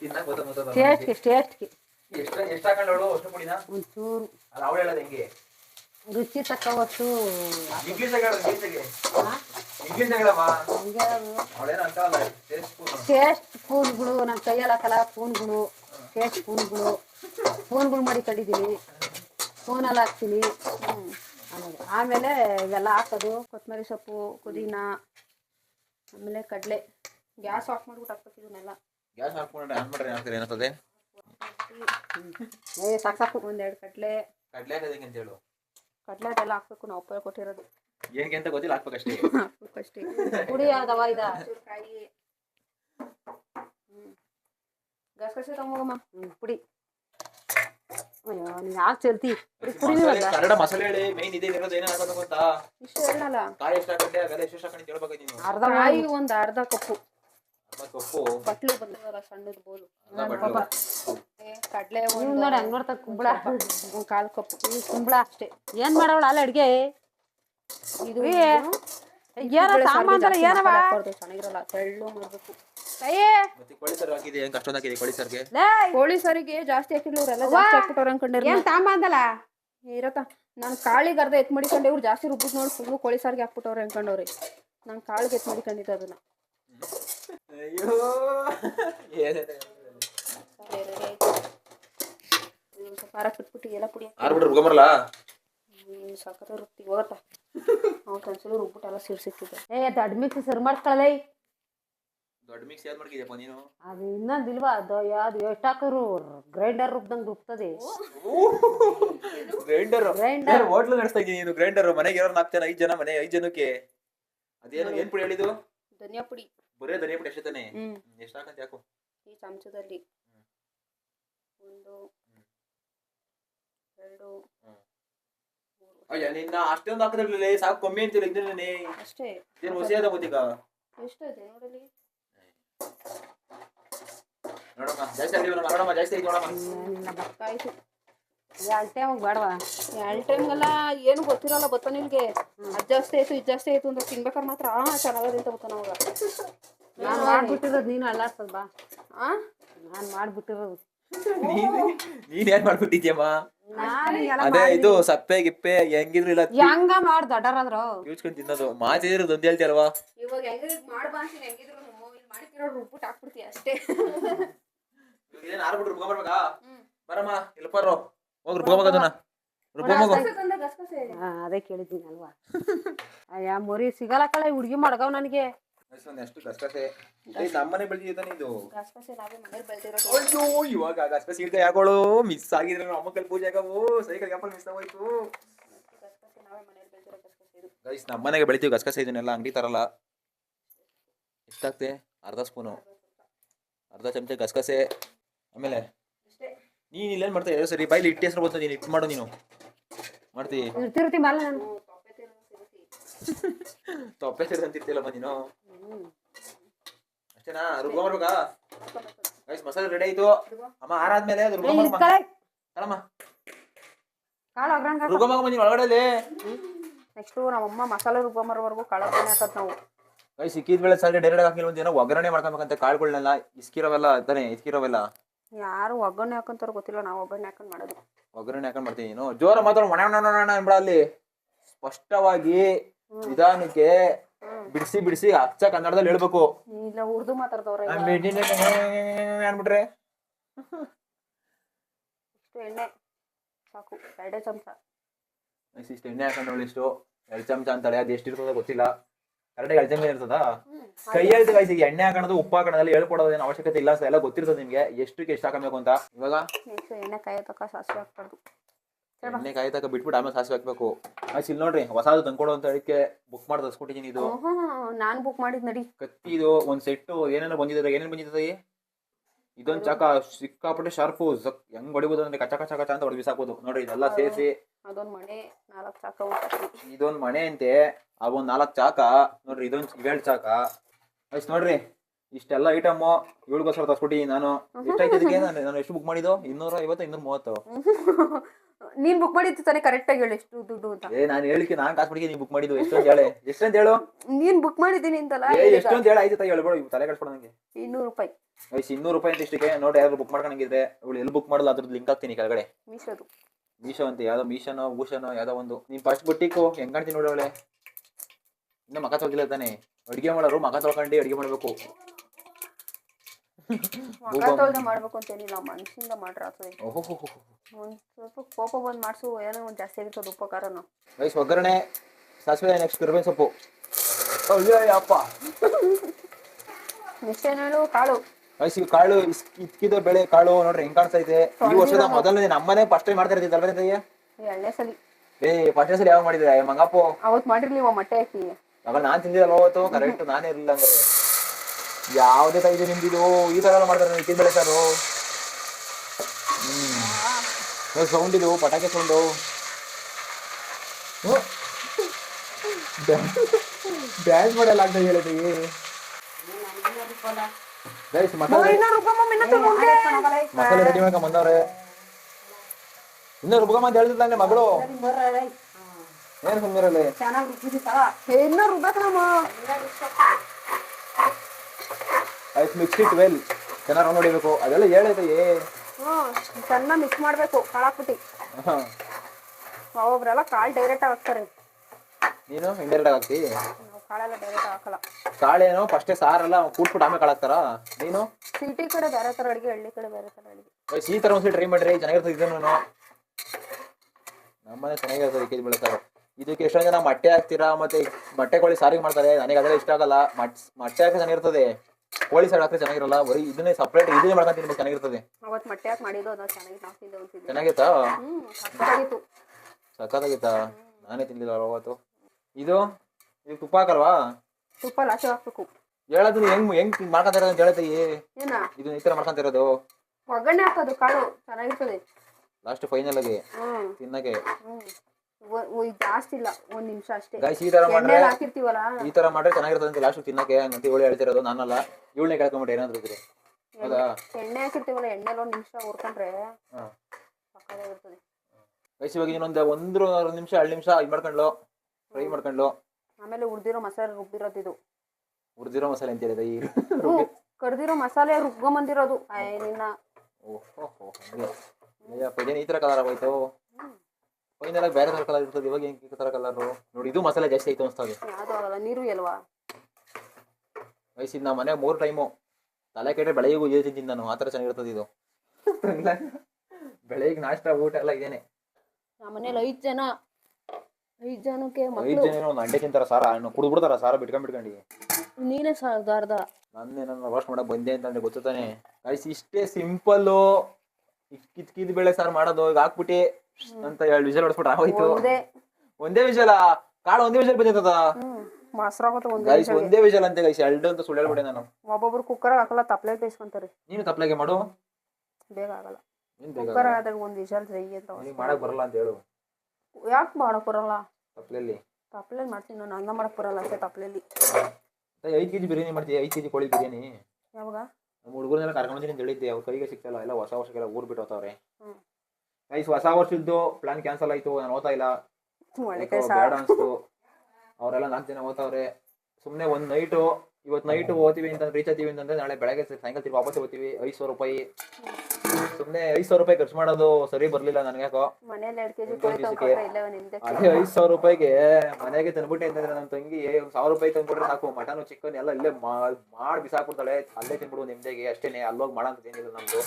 ತಿನ್ನಕ್ ಗೊತ್ತ ಗೊತ್ತದ ಟೇಸ್ಟ್ಗೆ ಟೇಸ್ಟ್ಗೆ ಎಷ್ಟು ಎಷ್ಟು ಹಾಕೊಂಡವಳು ಅಷ್ಟು ಪುಡಿನ? ಒಂಚೂರು. ಅಲ್ಲ ಅವಳು ಹೇಳೋದು ಹೆಂಗೆ? ರುಚಿ ತಕ್ಕವಷ್ಟು ಇಂಗ್ಲೀಷ್ ಹೇಳೋದು ಇಂಗ್ಲೀಷಿಗೆ ಇಂಗ್ಲೀಷ್ ಹೇಳಮ್ಮ ಅವಳೇನು ಅಂತಲ್ಲ ಟೇಸ್ಟ್ ಸ್ಪೂನ್ ಟೇಸ್ಟ್ ಸ್ಪೂನ್ಗಳು ನನ್ನ ಕೈಯಲ್ಲಿ ಹಾಕಲ್ಲ ಸ್ಪೂನ್ಗಳು ಟೇಸ್ಟ್ ಸ್ಪೂನ್ಗಳು ಸ್ಪೂನ್ಗಳು ಮಾಡಿ ಕಡಿದೀನಿ. ಸ್ಪೂನಲ್ಲಿ ಹಾಕ್ತೀನಿ. ಆಮೇಲೆ ಆಮೇಲೆ ಇವೆಲ್ಲ ಹಾಕೋದು. ಕೊತ್ತಂಬರಿ ಸೊಪ್ಪು ಪುದೀನ ಆಮೇಲೆ ಕಡಲೆ. ಗ್ಯಾಸ್ ಆಫ್ ಮಾಡ್ಬಿಟ್ಟು ಹಾಕ್ಬೇಕು ಇದನ್ನೆಲ್ಲ. ಗ್ಯಾಸ್ ಹಾಕೊಂಡ್ರೆ ಆನ್ ಮಾಡ್ರಿ? ಏನಾಗ್ತದೆ ಏ ಸಾಕು ಸಾಕು ಒಂದೆರಡು ಕಡಲೆ. ಕಡ್ಲೆ ಅಂತ ಹೇಳು. ಕಡಲೆ ಅದೆಲ್ಲ ಹಾಕ್ಬೇಕು ನಾವು ಉಪ್ಪ ಕೊಟ್ಟಿರೋದು. ಏನಕ್ಕೆ ಅಂತ ಗೊತ್ತಿಲ್ಲ ಹಾಕ್ಬೇಕಷ್ಟೇ. ಹಾಕ್ಬೇಕು ಅಷ್ಟೇ. ಪುಡಿ ಯಾವ್ದವ ಇದ? ಕಾಯಿ ಹ್ಮ್. ಗಸಗಸೆ ಪುಡಿ. ಅಯ್ಯೋ ನೀನ್ ಯಾಕೆ ಚೆಲ್ತಿ? ಪುಡಿ ಪುಡಿ ಮಸಾಲೆ- ಕನ್ನಡ ಮಸಾಲೆ ಹೇಳಿ ಮೈನ್ ಇದೆ ಇರೋದು ಏನೇನು ಹಾಕೋದು ಗೊತ್ತಾ? ಇಷ್ಟು ಹೇಳಲ್ಲ. ಕಾಯಿ ಎಷ್ಟು ಹಾಕೊಂಡೆ ಅವೆಲ್ಲ ಎಷ್ಟು ಹಾಕೊಂಡು ಹೇಳ್ಬೇಕು ನೀನು? ಅರ್ಧ ಕಾಯಿ ಒಂದ್ ಅರ್ಧ ಕಪ್ಪು. ಅರ್ಧ ಕಪ್ಪು. ಬಟ್ಲು ಸಣ್ಣದ ಬೋಲು. ಅರ್ಧ ಬಟ್ಲು. ಕಡಲೆ ಒಂದು ನೋಡಿ ಹಂಗ್ ನೋಡ್ತಾ ಕುಂಬಳ. ಒಂದ್ ಕಾಲ್ ಕಪ್ಪು. ಕುಂಬಳ ಅಷ್ಟೇ. ಏನ್ ಮಾಡವಳ ಅಲ್ಲ ಅಡ್ಗೆ? ಇದು ಏನು? ಏನವ ಚೆನ್ನಾಗಿರಲ್ಲ ತೆಳ್ಳು ಮಾಡ್ಬೇಕು. ಅಯ್ಯೇ. ಕೋಳಿ ಸಾರು ಹಾಕಿದೆ ಹೆಂಗ್ ಹಾಕಿದೆ ಕೋಳಿ ಸಾರ್ಗೆ? ಲೇ ಕೋಳಿ ಸಾರಿಗೆ ಜಾಸ್ತಿ ಹಾಕಿಲ್ಲ ಇವ್ರೆಲ್ಲ ಜಾಸ್ತಿ ಹಾಕ್ಬಿಟ್ಟವ್ರ ಅನ್ಕೊಂಡಿರ ಏನ್ ತಾಂಬಂದಲ್ಲ ಇರತ್ತ. ನಾನು ಕಾಳಿಗೆ ಅರ್ಧ ಎತ್ ಮಡಿಕೊಂಡೆ ಇವ್ರು ಜಾಸ್ತಿ ರುಬ್ಬಿದ್ ನೋಡಿ ಫುಲ್ಲು ಕೋಳಿ ಸಾರಿಗೆ ಹಾಕ್ಬಿಟ್ಟವ್ರೆ ಅನ್ಕೊಂಡವ್ರಿ. ನಾನು ಕಾಳಿಗೆ ಎತ್ ಮಡಿಕೊಂಡಿದ್ದೆ ಅದನ್ನ. ಅಯ್ಯೋ ಏನಿದೆ? ಸರಿ, ready ಆಯ್ತು. ಇದು ಸ್ವಲ್ಪ ಖಾರ ಕಿಟ್ಬಿಟ್ಟು ಎಲ್ಲ ಪುಡಿ ಆರ್ಬಿಟ್ರೆ ರುಗಮರಲ್ಲ ಸಖತ್ತ ರುಬ್ತಿ ಹೋಗತ್ತ ಅವ್ರು ಒಂದ್ಸಲ ರುಬ್ಬಿಟ್ಟು ಎಲ್ಲ ಸಿಡ್ಸಿಟ್ಟಿದ್ದೆ. ಏ ದೊಡ್ಡ ಮಿಕ್ಸಿ ಸರ್ ಮಾಡ್ಕೊಳ್ಳಲೇ ದೊಡ್ಡ ಮಿಕ್ಸ್ ಯಾವ್ದು ಮಾಡ್ಕಿದ್ಯಪ್ಪ ನೀನು? ಅದು ಇನ್ನೊಂದು ಇಲ್ವಾ? ಅದು ಯಾವ್ದು ಎಷ್ಟು ಹಾಕಿದ್ರು ಗ್ರೈಂಡರ್ ರುಬ್ದಂಗೆ ರುಬ್ತದೆ. ಗ್ರೈಂಡರ್ ಗ್ರೈಂಡರ್ ಹೋಟ್ಲು ನಡೆಸ್ತಾ ಇದ್ದೀನಿ ನೀನು ಗ್ರೈಂಡರ್ ಮನೆಗೆ ಇರೋರು ನಾಲ್ಕು ಜನ ಐದು ಜನ ಮನೆ ಐದು ಜನಕ್ಕೆ? ಅದೇನು ಏನು ಪುಡಿ ಹೇಳಿದ್ದು? ಧನಿಯಾ ಪುಡಿ. ಬರೇ ಧನಿಯಾ ಪುಡಿ ಅಷ್ಟೇ ತಾನೆ? ಎಷ್ಟು ಹಾಕಂತ ಯಾಕೋ ಈ ಚಮಚದಲ್ಲಿ. ಒಂದು ಎರಡು ಅಯ್ಯ ನಿನ್ನ ಅಷ್ಟೊಂದು ಸಾಕು ಕಮ್ಮಿ ಅಂತಿಲ್ಲ ಇದ್ದೇನೆ ಅಷ್ಟೇ. ಏನು ಹೊಸಿ ಅದ ಗೊತ್ತೀಗ ನೋಡಲಿ ನೋಡಮ್ಮ ಜಾಸ್ತಿ ಆಗಿಲ್ಲ ನೋಡಮ್ಮ ಜಾಸ್ತಿ ನೋಡಮ್ಮ. ಆಯ್ತು. ಎರಡು ಟೈಮಿಗೆ ಬೇಡವಾ? ಎರಡು ಟೈಮ್ಗೆಲ್ಲ ಏನು ಗೊತ್ತಿರಲ್ಲ ಬತ್ತ ನಿನ್ಗೆ? ಅದ್ ಜಾಸ್ತಿ ಆಯ್ತು ಇದು ಜಾಸ್ತಿ ಆಯ್ತು ಅಂತ ತಿನ್ಬೇಕಾದ್ರೆ ಮಾತ್ರ ಆ ಚೆನ್ನಾಗದೆ ಅಂತ ಗೊತ್ತ ನವಾಗ ನಾನು ಮಾಡ್ಬಿಟ್ಟಿರೋದು ನೀನು ಅಲ್ಲಾಡ್ಸದ್ ಬಾ. ಆ? ನಾನು ಮಾಡ್ಬಿಟ್ಟಿರೋದು. ನೀನ್ ನೀನ್ ಏನ್ ಮಾಡ್ಬಿಟ್ಟಿದ್ಯಮ್ಮ? ಅದೇ ಇದು ಸಪ್ಪೆ ಗಿಪ್ಪೆ ಹೆಂಗಿದ್ರು ಇಲ್ಲ ಹೆಂಗ ಮಾಡಿ ದೊಡ್ಡರಾದ್ರು ಯೂಸ್ಕೊಂಡ್ ತಿನ್ನೋದು ಮಾತಿದ್ರು ಒಂದೇ ಹೇಳ್ತೀಯಲ್ವಾ ಇವಾಗ ಹೆಂಗಿದ್ರು ಮಾಡ್ಬಾ ಅಂತ ಹೆಂಗಿದ್ರು ಮಾಡಿರೋ ರುಬ್ಬಿಟ್ಟು ಹಾಕ್ಬಿಡ್ತೀಯ ಅಷ್ಟೇ. ಏನ್ ಆರ್ಬಿಟ್ರು ರುಬ್ಕೊಂಡ್ ಬರ್ಬೇಕಾ? ಬರಮ್ಮ ಇಲ್ಲ ಬರೋ ಹೋಗಿ ರುಬ್ಕೊಂಬಗ ಅದನ್ನ. ಅದೇ ಕೇಳಿದ್ದೀನಿ ಅಲ್ವಾ? ಅಯ್ಯ ಮೊರಿ ಸಿಗಲ್ಲ ಕಳೆ ಹುಡುಗಿ ಮಾಡ್ಗವ್ ನನಗೆ. ಎಷ್ಟು ಗಸಗಸೆ. ಏ, ನಮ್ಮನೆ ಇದು? ಗಸಗಸೆ ನಾವೇ ಮನೇಲಿ ಬೆಳ್ದಿರೋದು. ಅಯ್ಯೋ ಇವಾಗ ಗಸಗಸೆ ಯಾಕೋಳು ಮಿಸ್ ಆಗಿದ್ರೆ ನಮ್ಮ ಪೂಜೆ ಆಗವು. ಸೈಕಲ್ ಗ್ಯಾಪಲ್ ಮಿಸ್ ಆಗೋಯ್ತು. ಗಸಗಸೆ ನಾವೇ ಮನೇಲಿ ಬೆಳ್ದಿರೋ ಗಸಗಸೆ ಇದು. ಗೈಸ್ ನಮ್ಮನೆಗೆ ಬೆಳಿತೀವಿ ಗಸಗಸೆ ಇದನ್ನೆಲ್ಲ ಅಂಗಡಿ ತರಲ್ಲ. ಎಷ್ಟಾಗ್ತೆ? ಅರ್ಧ ಸ್ಪೂನು ಅರ್ಧ ಚಮಚ ಗಸಗಸೆ. ಆಮೇಲೆ ನೀನ್ ಇಲ್ಲೇನ್ ಮಾಡ್ತಾ? ಸರಿ? ಬೈಲಿ ಇಟ್ಟು ಹೆಸರು ಬರ್ತಾ ನೀನು ಇಟ್ಟು ಮಾಡು ನೀನು. ಮಾಡ್ತಿ ಇರ್ತಿರ್ತಿ ಮೇಲೆ ನಾನು ಹ್ಮ್, ತೊಪ್ಪೆ ತಿನ್ನೋದು ಸೇರಿಸಿ. ತೊಪ್ಪೆ ಸೇರಿ ಅಂತಿರ್ತಿಲ್ಲಮ್ಮ ನೀನು. ಅಷ್ಟೇನಾ ಮಾಡ್ಬೇಕಾ ಗೈಸ್ ಮಸಾಲೆ ರೆಡಿ ಆಯ್ತು ಅಮ್ಮ ಆರಾದ್ಮೇಲೆ ಅದು ಇದ್ ರುಬ್ಕೊಂಬರ್ಮ ಕಳೆ ಒಗ್ಗರಣೆ ರುಬ್ಕೊಂಬ ನೀನು ಒಳಗಡೆ ನೆಕ್ಸ್ಟು ನಮ್ಮಮ್ಮ ಮಸಾಲೆ ರುಬ್ಬಂಬರೋವರೆಗೂ ಕಾಳು ಒಗ್ಗರಣೆ ಹಾಕತ್ ನಾವು ಗೈ ಸಿಕ್ಕಿದ ಬೆಳೆ ಸಾಲ ಡೈರೆಕ್ಟ್ ಹಾಕಿಲ್ಲ ಏನೋ ಒಗ್ಗರಣೆ ಮಾಡ್ಕೊಬೇಕಂತ ಕಾಳುಗಳನ್ನೆಲ್ಲ ಇಸ್ಕಿರವೆಲ್ಲ ತಾನೆ ಇಸ್ಕಿರವೆಲ್ಲ ಯಾರು ಒಗ್ಗರಣೆ ಹಾಕೊಂತಾರೋ ಗೊತ್ತಿಲ್ಲ ನಾವು ಒಗ್ಗರಣೆ ಹಾಕೊಂಡ್ ಮಾಡೋದು ಒಗ್ಗರಣೆ ಹಾಕೊಂಡ್ ಮಾಡ್ತೀನಿ ನೀನು ಜೋರ ಮಾತ್ರ ಮಣ ಮಣ ಅಲ್ಲಿ ಸ್ಪಷ್ಟವಾಗಿ ನಿಧಾನಕ್ಕೆ ಬಿಡಿಸಿ ಬಿಡಿಸಿ ಅಚ್ಚ ಕನ್ನಡದಲ್ಲಿ ಹೇಳ್ಬೇಕು. ಇಲ್ಲ ಉರ್ದು ಅನ್ಬಿಟ್ರೆ? ಇಷ್ಟು ಎಣ್ಣೆ. ಸಾಕು. ಎರಡೇ ಚಮಚ. ಗೈಸ್ ಇಷ್ಟು ಎಣ್ಣೆ ಹಾಕೊಂಡು ಇಷ್ಟು. ಎರಡು ಚಮಚ ಅಂತಾಳೆ. ಅದು ಎಷ್ಟಿರ್ತದ ಗೊತ್ತಿಲ್ಲ. ಕರೆಕ್ಟಾಗಿ ಎರಡು ಚಮಚ ಇರ್ತದ? ಕೈ ಹೇಳ್ತು ಗೈಸ್ ಈಗ ಎಣ್ಣೆ ಹಾಕೋದು ಉಪ್ಪು ಹಾಕೋದು ಹೇಳ್ಕೊಡೋದೇನು ಅವಶ್ಯಕತೆ ಇಲ್ಲ. ಸರ್ ಎಲ್ಲ ಗೊತ್ತಿರ್ತದೆ ನಿಮ್ಗೆ. ಎಷ್ಟಕ್ಕೆ ಎಷ್ಟು ಹಾಕಬೇಕು ಅಂತ. ಇವಾಗ? ನೆಕ್ಸ್ಟ್ ಎಣ್ಣೆ ಕಾಯಿ ತಕ್ಕ ಸಾಸಿವೆ ಹಾಕ್ಬಾರ್ದು ಎಣ್ಣೆ ಕಾಯ್ತಾಕ ತಕ ಬಿಟ್ಬಿಟ್ಟು ಆಮೇಲೆ ಸಾಸಿವೆ ಹಾಕ್ಬೇಕು. ಆಯ್ತು ಇಲ್ಲಿ ನೋಡ್ರಿ ಹೊಸದು ತಂದ್ಕೊಡು ಅಂತ ಹೇಳಿಕೆ ಬುಕ್ ಮಾಡಿ ತರ್ಸ್ಕೊಟ್ಟಿದ್ದೀನಿ ಇದು. ನಾನು ಬುಕ್ ಮಾಡಿದ್ ನಡಿ. ಕತ್ತಿ ಇದು ಒಂದು ಸೆಟ್ಟು ಏನೇನೋ ಬಂದಿದೆ ಏನೇನು ಬಂದಿದೆ ಇದೊಂದು ಚಾಕ ಸಿಕ್ಕಾಪಟ್ಟೆ ಶಾರ್ಪು ಹೆಂಗ್ ಹೊಡಿಬೋದು ಅಂದ್ರೆ ಕಚ ಕಚ ಕಚ ಅಂತ ಹೊಡೆದು ಬಿಸಾಕೋದು. ನೋಡ್ರಿ ಇದೆಲ್ಲ ಸೇರಿಸಿ. ಅದೊಂದು ಮಣೆ ನಾಲ್ಕು ಚಾಕ ಇದೊಂದು ಮಣೆ ಅಂತೆ ಆ ಒಂದು ನಾಲ್ಕು ಚಾಕ ನೋಡ್ರಿ ಇದೊಂದು ಇವೆರಡು ಚಾಕ. ಅಷ್ಟು ನೋಡ್ರಿ ಇಷ್ಟೆಲ್ಲ ಐಟಮು ಏಳ್ಗೋಸ್ಕರ ತರ್ಸ್ಕೊಟ್ಟಿದ್ದೀನಿ ನಾನು. ಎಷ್ಟಾಯ್ತು ಇದಕ್ಕೆ? ನಾನು ಎಷ್ಟು ಬುಕ್ ಮಾಡಿದ್ದು? ಇನ್ನೂರ ಐವತ್ತು ಇನ್ನೂರ ಮೂವತ್ತು. ನೀನ್ ಬುಕ್ ಮಾಡಿದ್ದು ತಾನೇ ಕರೆಕ್ಟಾಗಿ ಹೇಳು ಎಷ್ಟು ದುಡ್ಡು ಅಂತ. ಏ ನಾನು ಹೇಳಿಕೆ ನಾನು ಕಾಸು ಬಿಡಿಗೆ ನೀನು ಬುಕ್ ಮಾಡಿದ್ದು. ಎಷ್ಟೊಂದು ಎಷ್ಟು ಎಷ್ಟೊಂದು ಹೇಳು? ನೀನ್ ಬುಕ್ ಮಾಡಿದ್ದೀನಿ ಅಂತಲ್ಲ ಏ ಎಷ್ಟೊಂದು ಹೇಳ? ಆಯ್ತು ತಾಯಿ ಹೇಳ್ಬೇಡ ಇವ್ ತಲೆ ಕಟ್ಸ್ಕೊಡ ನಂಗೆ. ಇನ್ನೂರು ರೂಪಾಯಿ. ಐಸ್ ಇನ್ನೂರು ರೂಪಾಯಿ ಅಂತ ಇಷ್ಟಕ್ಕೆ ನೋಡಿ ಯಾರು ಬುಕ್ ಮಾಡ್ಕೊಂಡಂಗಿದ್ರೆ ಇವಳು ಎಲ್ಲಿ ಬುಕ್ ಮಾಡಲ್ಲ ಅದ್ರದ್ದು ಲಿಂಕ್ ಹಾಕ್ತೀನಿ ಕೆಳಗಡೆ. ಮೀಶೋದು. ಮೀಶೋ ಅಂತ ಯಾವ್ದೋ ಮೀಶೋನೋ ಭೂಷಣೋ ಯಾವ್ದೋ ಒಂದು. ನೀನ್ ಫಸ್ಟ್ ಬುಟ್ಟಿಕ್ಕು ಹೆಂಗ್ ಕಾಣ್ತೀನಿ ನೋಡಿ ಅವಳೆ. ಇನ್ನ ಮಗ ತೊಗಿಲ್ಲ ತಾನೆ. ಅಡಿಗೆ ಮಾಡೋರು ಮಗ ತೊಳ್ಕೊಂಡು ಅಡಿಗೆ ಮಾಡ್ಬೇಕು. ಮಗ ಮಾಡ್ಬೇಕು ಅಂತೇನಿಲ್ಲ ಮನ್ಸಿಂದ ಮಾಡ್ರ ಆಗ್ತದೆ ಓಹೋ ಒಂದ್ ಸ್ವಲ್ಪ ಕೋಪ ಬಂದ್ ಮಾಡ್ಸು ಏನೋ ಒಂದ್ ಜಾಸ್ತಿ ಆಗಿರ್ತದೆ ಉಪಕಾರನು. ಗೈಸ್ ಒಗ್ಗರಣೆ ಸಾಸಿವೆ ನೆಕ್ಸ್ಟ್ ಕರಿಬೇವಿನ ಸೊಪ್ಪು. ಅಯ್ಯಪ್ಪ ಅಪ್ಪ ನೆಕ್ಸ್ಟ್ ಏನ್ ಹೇಳು ಕಾಳು. ಗೈಸ್ ಈ ಕಾಳು ಇಸ್- ಇಕ್ಕಿದ ಬೆಳೆ ಕಾಳು ನೋಡ್ರಿ ಹೆಂಗ್ ಕಾಣ್ತಾ ಇದೆ. ಈ ವರ್ಷದ ಮೊದಲನೇ ನಮ್ಮನೆ ಫಸ್ಟ್ ಟೈಮ್ ಮಾಡ್ತಾ ಇರ್ತಿದ್ದಲ್ವ ತಾಯಿ? ಎಳ್ಳೆ ಸಲಿ. ಏ ಫಸ್ಟ್ ಸಲ ಯಾವಾಗ ಮಾಡಿದ್ರೆ ಮಂಗಪ್ಪ? ಅವತ್ ಮಾಡಿರ್ಲಿವ ಮೊಟ್ಟೆ ಹಾಕಿ. ಅವಾಗ ನಾನ್ ತಿಂದಿದ್ದಲ್ಲ ಅವತ್ತು? ಕರೆಕ್ಟ್ ನಾನೇ ಇರ್ಲಿಲ್ಲ ಅಂದ್ರೆ ಯಾವುದೇ ಇದೆ ನಿಮ್ದಿದು ಈ ತರ ಎಲ್ಲ ಮಾಡ್ತಾರೆ ಇಕ್ಕಿದ ಬೆಳೆ ಸಾರು ಹ್ಞೂ ಸೌಂಡ್ ಇದು ಪಟಾಕಿ ಸೌಂಡು ಡ್ಯಾನ್ಸ್ ಮಾಡಲ್ಲ ಅಂತ ಹೇಳಿದ್ರಿ ಗೈಸ್ ಮಸಾಲೆ ಮಸಾಲೆ ರೆಡಿ ಬಂದವ್ರೆ. ಇನ್ನೂ ರುಬ್ಕಮ್ಮ ಅಂತ ಹೇಳ್ತಿದ್ದಾನೆ ಮಗಳು. ಏನ್ ಸುಮ್ಮನಿರಲಿ ಇನ್ನೂ ರುಬ್ಬಿದಿತ್ತ ಇನ್ನ ರುಬ್ಬಕ್ ನಮ್ಮ ಐಸ್ ಮಿಕ್ಸ್ ಇಟ್ ವೆಲ್ ಚೆನ್ನಾಗಿ ನೋಡಿಬೇಕು ಅದೆಲ್ಲ ಹೇಳಿದೆ. ಏ ಹಾ ಚೆನ್ನಾಗ್ ಮಿಕ್ಸ್ ಮಾಡಬೇಕು ಕಾಳಾಕ್ಬಿಟ್ಟು ಹಾ. ಒಬ್ಬರೆಲ್ಲ ಕಾಳು ಡೈರೆಕ್ಟ್ ಹಾಕ್ತಾರೆ. ನೀನು ಇಂಡೈರೆಕ್ಟ್ ಹಾಕ್ತಿ? ನಾವು ಕಾಳೆಲ್ಲ ಡೈರೆಕ್ಟ್ ಹಾಕಲ್ಲ. ಕಾಳೇನು ಫಸ್ಟೇ ಸಾರೆಲ್ಲ ಕೂಟ್ಬಿಟ್ಟು ಆಮೇಲೆ ಕಾಳಾಕ್ತಾರ? ನೀನು? ಸಿಟಿ ಕಡೆ ಬೇರೆ ತರ ಅಡುಗೆ ಹಳ್ಳಿ ಕಡೆ ಬೇರೆ ಥರ ಅಡಿಗೆ. ಈ ತರ ಒಂದ್ಸಲ ಟ್ರೈ ಮಾಡ್ರಿ. ಚೆನ್ನಾಗಿರ್ತದೆ ಇದನ್ನು ನಮ್ಮನೆ ಚೆನ್ನಾಗಿರ್ತದೆ ಕೆಜಿ ಬೆಳೆಸ್ತಾರೆ ಇದಕ್ಕೆ ಎಷ್ಟೊಂದು ಜನ ಮೊಟ್ಟೆ ಹಾಕ್ತೀರಾ? ಮತ್ತೆ ಮೊಟ್ಟೆ ಕೋಳಿ ಸಾರಿಗೆ ಮಾಡ್ತಾರೆ. ನನಗೆ ಅದೆಲ್ಲ ಇಷ್ಟ ಆಗಲ್ಲ. ಮಟ್ ಮೊಟ್ಟೆ ಹಾಕಿ ಚೆನ್ನಾಗಿರ್ತದೆ ಕೋಳಿ ಸೈಡ್ ಹಾಕ್ರೆ ಚೆನ್ನಾಗಿರಲ್ಲ ಬರೀ ಇದನ್ನೇ ಸಪ್ರೇಟ್ ಇದನ್ನೇ ಮಾಡ್ಕೊಂಡು ತಿನ್ಬೇಕು ಚೆನ್ನಾಗಿರ್ತದೆ. ಅವತ್ತು ಮೊಟ್ಟೆ ಹಾಕಿ ಮಾಡಿದ್ದು ಅದು ಚೆನ್ನಾಗಿ ನಾವು ತಿಂದೆ ತಿಂದೆ ಚೆನ್ನಾಗಿತ್ತಾ ಹ್ಞೂ ಸಕ್ಕತ್ತಾಗಿತ್ತು ಸಖತ್ತಾಗಿತ್ತಾ. ನಾನೇ ತಿಂದಿಲ್ಲ ಅವತ್ತು? ಇದು ಇದು ತುಪ್ಪ ಹಾಕಲ್ವಾ? ತುಪ್ಪ ಲಾಸ್ಟ್ ಹಾಕ್ಬೇಕು. ಹೇಳೋದು ಹೆಂಗ್ ಹೆಂಗ್ ಮಾಡ್ಕೊಂತಿರೋದು ಅಂತ ಹೇಳ್ತಾ ಏನ? ಇದು ಈ ತರ ಮಾಡ್ಕೊಂತಿರೋದು ಒಗ್ಗರಣೆ ಹಾಕೋದು ಕಾಳು ಚೆನ್ನಾಗಿರ್ತದೆ. ಲಾಸ್ಟ್ ಫೈನಲ್ ಆಗಿ ಹ್ಮ್. ತಿನ್ನಕ್ಕೆ. ಜಾಸ್ತಿ ಇಲ್ಲ ಒಂದ್ ನಿಮಿಷ ಅಷ್ಟೇ. ಗೈಸ್ ಈ ತರ ಮಾಡ್ರೆ ಎಣ್ಣೆಲಿ ಹಾಕಿರ್ತೀವಲ್ಲ? ಈ ತರ ಮಾಡ್ರೆ ಚೆನ್ನಾಗಿರ್ತದೆ ಅಂತ ಲಾಸ್ಟ್ ತಿನ್ನಕ್ಕೆ ಅಂತ ಇವಳು ಹೇಳ್ತಿರೋದು ನಾನಲ್ಲ ಇವಳನ್ನೇ ಕೇಳ್ಕೊಂಬಿಟ್ಟು ಏನಾದ್ರು ಇದ್ರೆ. ಹೌದಾ? ಎಣ್ಣೆ ಹಾಕಿರ್ತೀವಲ್ಲ ಎಣ್ಣೆಲಿ ಒಂದ್ ನಿಮಿಷ ಹುರ್ಕೊಂಡ್ರೆ ಸಕ್ಕತ್ತಾಗಿರ್ತದೆ ಗೈಸ್ ಇವಾಗ ಇನ್ನೊಂದು ಒಂದು ನಿಮಿಷ ಎರಡು ನಿಮಿಷ ಇದು ಮಾಡ್ಕೊಂಡ್ಲು. ಫ್ರೈ ಮಾಡ್ಕೊಂಡ್ಲು. ಆಮೇಲೆ ಉರ್ದಿರೋ ಮಸಾಲೆ ರುಬ್ಬಿರೋದು ಇದು. ಹುರಿದಿರೋ ಮಸಾಲೆ ಅಂತ ಹೇಳಿದೆ ಈ ಕಡ್ದಿರೋ ಮಸಾಲೆ ರುಬ್ಕೊಂಬಂದಿರೋದು. ನಿನ್ನ. ಓಹೋ ಓಹ್ ಓಹ್ ಈ ತರ ಕಲರ್ ಆಗೋಯ್ತು? ಫೈನಲ್ ಬೇರೆ ತರ ಕಲರ್ ಇರ್ತದೆ ಇವಾಗ ಹೆಂಗ್ ತರ ಕಲರ್ ನೋಡಿ ಇದು ಮಸಾಲೆ ಜಾಸ್ತಿ ಆಯ್ತು ಅನ್ಸ್ತದೆ ಯಾವ್ದು ನೀರು ಎಲ್ವಾ? ವಯಸ್ಸಿದ್ ನಾ ಮನೆ ಮೂರು ಟೈಮು ತಲೆ ಕೆಟ್ಟರೆ ಬೆಳಗ್ಗೆ ಇದೇ ತಿಂತೀನಿ ನಾನು ಆ ಥರ ಚೆನ್ನಾಗಿರ್ತದೆ ಇದು. ಬೆಳಗ್ಗೆ ನಾಷ್ಟ ಊಟ ಎಲ್ಲ ಇದೇನೆ. ಮನೇಲಿ ಐದ್ ಜನ ಐದು ಜನಕ್ಕೆ ಐದು ಜನ ಒಂದು ಅಂಡೆ ತಿಂತಾರ ಸಾರ ಇನ್ನು ಕುಡಿದು ಬಿಡ್ತಾರ ಸಾರ ಬಿಟ್ಕೊಂಡ್ ಬಿಟ್ಕೊಂಡು ನೀನೇ ಸಾರ್ದ ಅರ್ಧ? ನನ್ನೇ ನನ್ನ ವಾಶ್ ಮಾಡಕ್ ಬಂದೆ ಅಂತಂದ್ರೆ ಗೊತ್ತಾನೆ ಗೈಸ್ ಇಷ್ಟೇ ಸಿಂಪಲ್ಲು ಕಿತ್ಕಿದ್ ಬೆಳೆ ಸಾರ್ ಮಾಡೋದು ಈಗ ಹಾಕ್ಬಿಟ್ಟು. ಅಂತ ಎರಡು ವಿಜಲ್ ಹೊಡ್ಸ್ಬಿಟ್ರೆ? ಹೋಯ್ತು. ಒಂದೇ. ಒಂದೇ ವಿಷಲ ಕಾಳು ಒಂದೇ ವಿಜಲ್ ಮೊಸರಾಗತ್ತೆ ಒಂದೇ ಗೈಸ್ ಒಂದೇ ವಿಜಲ್ ಅಂತೆ ಗೈಸ್ ಎರಡು ಅಂತ ಸುಳ್ಳು ಹೇಳ್ಬಿಡಿ ನಾನು. ಒಬ್ಬೊಬ್ರು ಕುಕ್ಕರ್ ಹಾಕಲ್ಲ ತಪ್ಲೆ ಬೇಯಿಸ್ಕೊಂತಾರೆ. ನೀನು ತಪ್ಪಲೆಗೆ ಮಾಡು. ಬೇಗ ಆಗಲ್ಲ. ಏನ್ ಬೇಗ ಕುಕ್ಕರ್ ಆದಾಗ ಒಂದು ವಿಜಲ್ ಜೈ ಅಂತ ನೀನು ಮಾಡಕ್ ಬರಲ್ಲ ಅಂತ ಹೇಳು. ಯಾಕೆ ಮಾಡಕ್ ಬರಲ್ಲ? ತಪ್ಲಲ್ಲಿ? ತಪ್ಲೆಲಿ ಮಾಡ್ತೀನಿ ನಾನು ಅನ್ನ ಮಾಡಕ್ ಬರಲ್ಲ ಅಷ್ಟೇ ತಪ್ಲೆಲಿ ಐದು ಕೆಜಿ ಬಿರಿಯಾನಿ ಮಾಡ್ತೀವಿ ಐದು ಕೆಜಿ ಕೋಳಿ ಬಿರಿಯಾನಿ. ಯಾವಾಗ? ನಮ್ಮ ಹುಡುಗರನ್ನೆಲ್ಲ ಕರ್ಕೊಂಡು ಬಂದಿನಿ ಅಂತ ಹೇಳಿದ್ದೆ. ಅವ್ರ ಕೈಗೆ ಸಿಕ್ತಲ್ಲ ಎಲ್ಲ ಹೊಸ ವರ್ಷಕ್ಕೆಲ್ಲ ಊರ್ ಬಿಟ್ಟು ಹೋಗ್ತಾವ್ರೆ. ಹ್ಮ್. ಗೈಸ್ ಹೊಸ ವರ್ಷದ್ದು ಪ್ಲಾನ್ ಕ್ಯಾನ್ಸಲ್ ಆಯ್ತು ನಾನು ಓದ್ತಾ ಇಲ್ಲ. ಬೇಡ ಅನ್ಸ್ತು. ಅವರೆಲ್ಲ ನಾಲ್ಕು ಜನ ಓದ್ತಾವ್ರೆ. ಸುಮ್ಮನೆ ಒಂದು ನೈಟು ಇವತ್ತು ನೈಟ್ ಓದ್ತೀವಿ ಅಂತ ರೀಚ್ ಆತೀವಿ ಅಂತಂದ್ರೆ ನಾಳೆ ಬೆಳಗ್ಗೆ ಸಾಯಂಕಾಲ ತಿರ್ಗಿ ವಾಪಸ್ ಹೋಗ್ತೀವಿ ಐದು ಸಾವಿರ ರೂಪಾಯಿ. ಸುಮ್ಮನೆ ಐದು ಸಾವಿರ ರೂಪಾಯಿ ಖರ್ಚು ಮಾಡೋದು ಸರಿ ಬರ್ಲಿಲ್ಲ ನನಗೆ ಯಾಕೋ. ಮನೇಲಿ ಎರಡು ಕೆಜಿ ಕೋಳಿ ದಿವ್ಸಕ್ಕೆ. ತಂದ್ಕೊಟ್ರೆ ಇಲ್ಲೇ ನಿಮ್ದೆ? ಅದೇ ಐದು ಸಾವಿರ ರೂಪಾಯಿಗೆ ಮನೆಗೆ ತಂದ್ಬಿಟ್ಟೆ ಅಂತಂದ್ರೆ ನನ್ನ ತಂಗಿ ಒಂದ್ ಸಾವಿರ ರೂಪಾಯಿ ತಂದ್ಬಿಟ್ರೆ ಸಾಕು ಮಟನ್ ಚಿಕನ್ ಎಲ್ಲ ಇಲ್ಲೇ ಮಾಡಿ ಬಿಸಾಕ್ಬಿಡ್ತಾಳೆ. ಅಲ್ಲೇ ತಿನ್ಬಿಡು ನಿಮ್ದೇಗೆ ಅಷ್ಟೇನೆ ಅಲ್ಲೋಗಿ ಮಾಡೋಂಥದ್ದು ಏನಿಲ್ಲ ನಮ್ದು.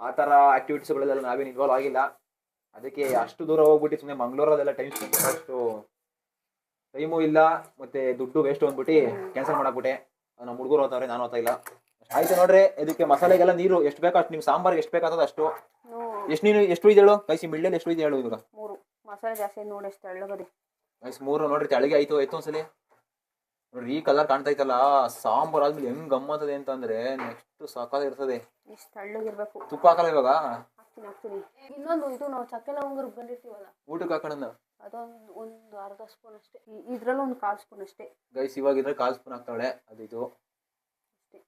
ಆ ಥರ ಆಕ್ಟಿವಿಟೀಸ್ಗಳಲ್ಲೆಲ್ಲ ನಾವೇನು ಇನ್ವಾಲ್ವ್ ಆಗಿಲ್ಲ. ಅದಕ್ಕೆ ಅಷ್ಟು ದೂರ ಹೋಗ್ಬಿಟ್ಟು ಸುಮ್ಮನೆ ಮಂಗ್ಳೂರಲ್ಲೆಲ್ಲ ಟೈಮ್ ಸ್ಪೆಂಡ್ ಅಷ್ಟು ಟೈಮು ಇಲ್ಲ ಮತ್ತೆ ದುಡ್ಡು ವೇಸ್ಟ್ ಅಂದ್ಬಿಟ್ಟು ಕ್ಯಾನ್ಸಲ್ ಮಾಡಾಕ್ಬಿಟ್ಟೆ. ನಮ್ಮ ಹುಡುಗರು ಓದ್ತಾವ್ರೆ ನಾನು ಓದ್ತಾ ಇಲ್ಲ. ಆಯ್ತು ನೋಡ್ರಿ ಇದಕ್ಕೆ ಮಸಾಲೆಗೆಲ್ಲ ನೀರು ಎಷ್ಟು ಬೇಕೋ ಅಷ್ಟು ನಿಮ್ ಸಾಂಬಾರ್ಗೆ ಎಷ್ಟು ಬೇಕಾಗ್ತದೆ ಅಷ್ಟು? ಎಷ್ಟು ನೀನು ಎಷ್ಟು ಇದೆ ಹೇಳು? ಕೈಸಿ ಮಿಡ್ಲಲ್ಲಿ ಎಷ್ಟು ಇದೆ ಹೇಳು ಇವಾಗ? ಮೂರು. ಮಸಾಲೆ ಜಾಸ್ತಿ ನೋಡಿ ಎಷ್ಟು ತೆಳ್ಳಗದೆ. ಗೈಸ್ ಮೂರು ನೋಡ್ರಿ ತೆಳಗೆ ಆಯ್ತು ಆಯ್ತು ಒಂದ್ಸಲಿ. ನೋಡ್ರಿ ಈ ಕಲರ್ ಕಾಣ್ತಾ ಐತಲ್ಲ ಸಾಂಬಾರ್ ಆದ್ಮೇಲೆ ಹೆಂಗ್ ಗಮ್ಮತ್ತದೆ ಅಂತಂದ್ರೆ ನೆಕ್ಸ್ಟ್ ಸಕಾಲ ಇರ್ತದೆ ಇಷ್ಟು ತೆಳ್ಳಗಿರ್ಬೇಕು. ತುಪ್ಪ ಹಾಕಲ್ಲ ಇವಾಗ? ಹಾಕ್ತೀನಿ ಹಾಕ್ತೀನಿ. ಇನ್ನೊಂದು ಇದು ನಾವು ಚಕ್ಕೆ ಲವಂಗ ರುಬ್ಕೊಂಡಿರ್ತೀವಲ್ಲ ಊಟಕ್ಕೆ ಹಾಕೋಣ ಅದೊಂದು ಒಂದು ಅರ್ಧ ಸ್ಪೂನ್ ಅಷ್ಟೇ. ಇದ್ರಲ್ಲಿ ಒಂದು ಕಾಲ್ ಸ್ಪೂನ್ ಅಷ್ಟೇ. ಗೈಸ್ ಇವಾಗ ಇದ್ರೆ ಕಾಲ್ ಸ್ಪೂನ್ ಹಾಕ್ತಾಳೆ ಅದು ಇದು ಅಷ್ಟೇ.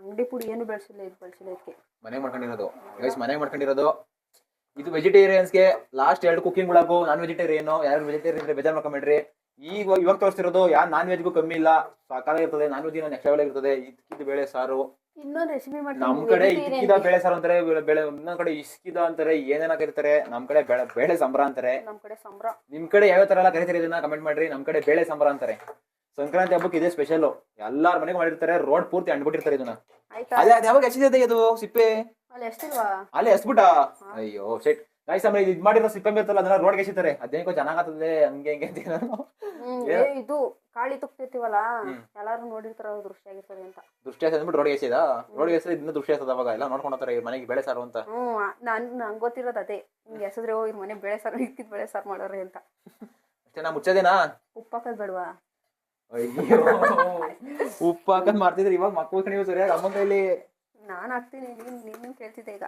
ಅಂಗಡಿ ಪುಡಿ ಏನು ಬೆಳೆಸಿಲ್ಲ ಇದು ಬೆಳೆಸಿಲ್ಲ ಇದಕ್ಕೆ. ಮನೆ ಮಾಡ್ಕೊಂಡಿರೋದು. ಗೈಸ್ ಮನೆ ಮಾಡ್ಕೊಂಡಿರೋದು. ಇದು ವೆಜಿಟೇರಿಯನ್ಸ್ಗೆ ಲಾಸ್ಟ್ ಎರಡು ಕುಕಿಂಗ್ ಒಳಗು ನಾನ್ ವೆಜಿಟೇರಿಯನ್ ಯಾರು ವೆಜಿಟೇರಿಯನ್ ಇದ್ರೆ ಬೇಜಾರ್ ಮಾಡ್ಕೊಂಬಿಡ್ರಿ. ಈಗ ಇವಾಗ ತೋರಿಸ್ತಿರೋದು ಯಾ ನಾನ್ ವೆಜ್ಗೂ ಕಮ್ಮಿ ಇಲ್ಲ ಇರ್ತದೆ ನಾನ್ ವೆಜ್ ನೆಕ್ಸ್ಟ್ ಲೆವೆಲ್ ಇರ್ತದೆ ಇದ್ಕಿದ ಬೇಳೆ ಸಾರು. ಇನ್ನೊಂದು ರೆಸಿಪಿ ನಮ್ ಕಡೆ ಇದ್ಕಿದ ಬೇಳೆ ಸಾರು ಅಂತಾರೆ ಬೇಳೆ- ಇನ್ನೊಂದ್ ಕಡೆ ಇಸ್ಕಿದ ಅಂತಾರೆ ಏನೇನ ಕರೀತಾರೆ ನಮ್ ಕಡೆ ಬೇಳೆ ಬೇಳೆ ಸಂಬರ ಅಂತಾರೆ. ನಮ್ಮ ಕಡೆ ಸಂಬರ. ನಿಮ್ ಕಡೆ ಯಾವ ತರ ಎಲ್ಲ ಕರೀತಾರೆ ಇದನ್ನ ಕಮೆಂಟ್ ಮಾಡ್ರಿ ನಮ್ ಕಡೆ ಬೇಳೆ ಸಂಬರ ಅಂತಾರೆ. ಸಂಕ್ರಾಂತಿ ಹಬ್ಬಕ್ಕೆ ಇದೇ ಸ್ಪೆಷಲ್ ಎಲ್ಲಾರ ಮನೆಗೆ ಮಾಡಿರ್ತಾರೆ ರೋಡ್ ಪೂರ್ತಿ ಅಂಡ್ಬಿಟ್ಟಿರ್ತಾರೆ ಇದನ್ನ. ಅದೇ ಅದೇ ಯಾವಾಗ ಎಷ್ಟಿದೆ ಇದು ಸಿಪ್ಪೆ? ಅಲ್ಲಿ ಎಷ್ಟಿಲ್ವಾ? ಅಲ್ಲೇ ಅಯ್ಯೋ ಶೆಟ್ ಗಾಯ್ಸ್ ಆಮೇಲೆ ಇದು ಮಾಡಿರೋ ಸಿಪ್ಪೆ ಇರ್ತಲ್ಲ ಅದನ್ನ ರೋಡ್ಗೆ ಎಸಿತಾರೆ. ಅದೇನೋ ಚೆನ್ನಾಗತ್ತದೆ ಹಂಗೆ ಹಿಂಗೆ ಅಂತ ಏ- ಇದು ಕಾಳಿ ತುಕ್ತಿರ್ತೀವಲ್ಲ. ಎಲ್ಲಾರು ನೋಡಿರ್ತಾರ ದೃಷ್ಟಿ ಆಗಿರ್ತದೆ ಅಂತ. ದೃಷ್ಟಿ ಅಂದ್ಬಿಟ್ಟು ರೋಡ್ಗೆ ಎಸಿದ? ರೋಡ್ಗೆ ಎಸಿದ್ರೆ ಇದನ್ನ ದೃಷ್ಟಿ ಆಗ್ತದ ಅವಾಗ ಎಲ್ಲ ನೋಡ್ಕೊಂಡು ಹೋಗ್ತಾರೆ ಮನೆಗೆ ಬೇಳೆ ಸಾರು ಅಂತ. ಹ್ಮ್ ನನ್ ನಂಗೆ ಗೊತ್ತಿರೋದು ಅದೇ. ಹಿಂಗೆ ಎಸದ್ರೆ ಹೋಗಿ ಮನೆ ಬೆಳೆ ಸಾರು ಇಕ್ಕಿದ್ ಬೆಳೆ ಸಾರು ಮಾಡೋರಿ ಅಂತ. ಅಷ್ಟೇ ನಾ ಮುಚ್ಚದೇನಾ? ಉಪ್ಪಾಕದ್ ಬೇಡವಾ? ಅಯ್ಯೋ ಉಪ್ಪು ಮಾಡ್ತಿದ್ರೆ ಇವಾಗ ಮಕ್ಕಳು ನೀವು ಸರಿಯಾಗಿ ಅಮ್ಮನ ಕೈಲಿ. ನಾನು ಹಾಕ್ತೀನಿ ನೀನು ಕೇಳ್ತಿದ್ದೆ ಈಗ.